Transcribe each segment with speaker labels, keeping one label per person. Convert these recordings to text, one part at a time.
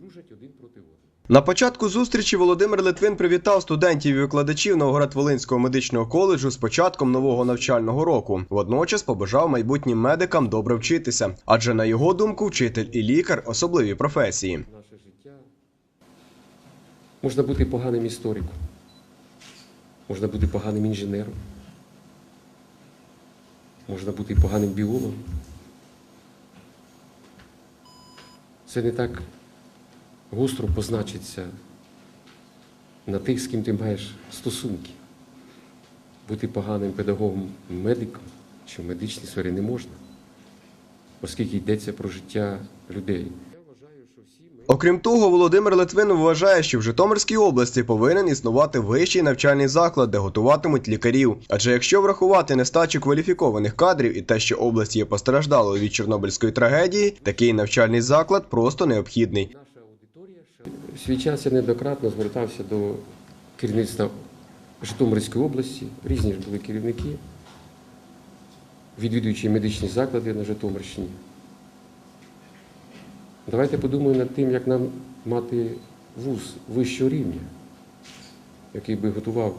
Speaker 1: дружать один проти одного.
Speaker 2: На початку зустрічі Володимир Литвин привітав студентів і викладачів Новоград-Волинського медичного коледжу з початком нового навчального року. Водночас побажав майбутнім медикам добре вчитися, адже на його думку, вчитель і лікар особливі професії.
Speaker 1: Наше життя можна бути поганим істориком, можна бути поганим інженером, можна бути поганим біологом. Це не так гостро позначиться на тих, з ким ти маєш стосунки. Бути поганим педагогом, медиком чи в медичній сфері не можна, оскільки йдеться про життя людей. Що.
Speaker 2: Окрім того, Володимир Литвин вважає, що в Житомирській області повинен існувати вищий навчальний заклад, де готуватимуть лікарів. Адже якщо врахувати нестачу кваліфікованих кадрів і те, що область є постраждалою від Чорнобильської трагедії, такий навчальний заклад просто необхідний.
Speaker 1: Свій час я неоднократно звертався до керівництва Житомирської області. Різні ж були керівники, відвідуючи медичні заклади на Житомирщині. Давайте подумаємо над тим, як нам мати вуз вищого рівня, який би готував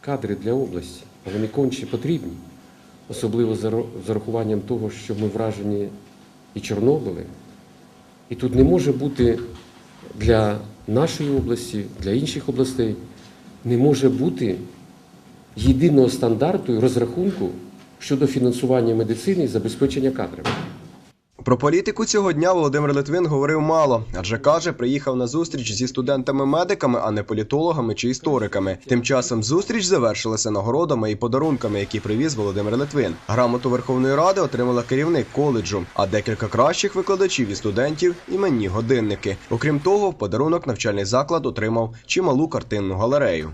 Speaker 1: кадри для області, а вони конче потрібні, особливо з урахуванням того, що ми вражені і Чорнобилем. І тут не може бути для нашої області, для інших областей, не може бути єдиного стандарту і розрахунку щодо фінансування медицини і забезпечення кадрами.
Speaker 2: Про політику цього дня Володимир Литвин говорив мало, адже каже, приїхав на зустріч зі студентами-медиками, а не політологами чи істориками. Тим часом зустріч завершилася нагородами і подарунками, які привіз Володимир Литвин. Грамоту Верховної Ради отримала керівник коледжу, а декілька кращих викладачів і студентів іменні годинники. Окрім того, в подарунок навчальний заклад отримав чималу картинну галерею.